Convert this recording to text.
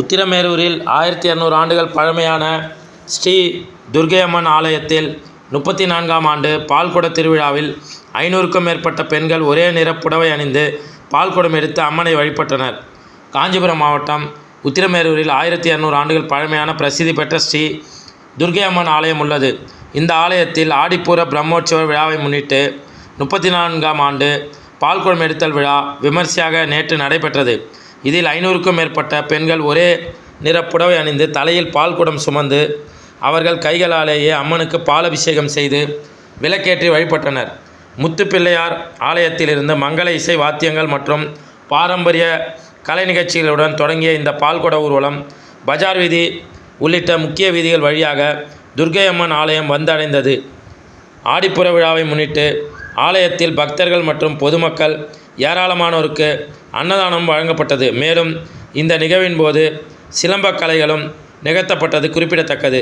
உத்திரமேரூரில் ஆயிரத்தி இரநூறு ஆண்டுகள் பழமையான ஸ்ரீ துர்க்கையம்மன் ஆலயத்தில் முப்பத்தி நான்காம் ஆண்டு பால்குட திருவிழாவில் ஐநூறுக்கும் மேற்பட்ட பெண்கள் ஒரே நிற புடவை அணிந்து பால்குடம் எடுத்து அம்மனை வழிபட்டனர். காஞ்சிபுரம் மாவட்டம் உத்திரமேரூரில் ஆயிரத்தி இரநூறு ஆண்டுகள் பழமையான பிரசித்தி பெற்ற ஸ்ரீ துர்க்கையம்மன் ஆலயம் உள்ளது. இந்த ஆலயத்தில் ஆடிப்பூர பிரம்மோற்சவ விழாவை முன்னிட்டு முப்பத்தி நான்காம் ஆண்டு பால்குடம் எடுத்தல் விழா விமர்சையாக நேற்று நடைபெற்றது. இதில் ஐநூறுக்கும் மேற்பட்ட பெண்கள் ஒரே நிறப்புடவை அணிந்து தலையில் பால்குடம் சுமந்து அவர்கள் கைகளாலேயே அம்மனுக்கு பாலாபிஷேகம் செய்து விளக்கேற்றி வழிபட்டனர். முத்துப்பிள்ளையார் ஆலயத்திலிருந்து மங்கள இசை வாத்தியங்கள் மற்றும் பாரம்பரிய கலை நிகழ்ச்சிகளுடன் தொடங்கிய இந்த பால்குட ஊர்வலம் பஜார் வீதி உள்ளிட்ட முக்கிய வீதிகள் வழியாக துர்க்கையம்மன் ஆலயம் வந்தடைந்தது. ஆடிப்புற விழாவை முன்னிட்டு ஆலயத்தில் பக்தர்கள் மற்றும் பொதுமக்கள் ஏராளமானோருக்கு அன்னதானம் வழங்கப்பட்டது. மேலும் இந்த நிகழ்வின் போது சிலம்பக் கலைகளும் நிகழ்த்தப்பட்டது குறிப்பிடத்தக்கது.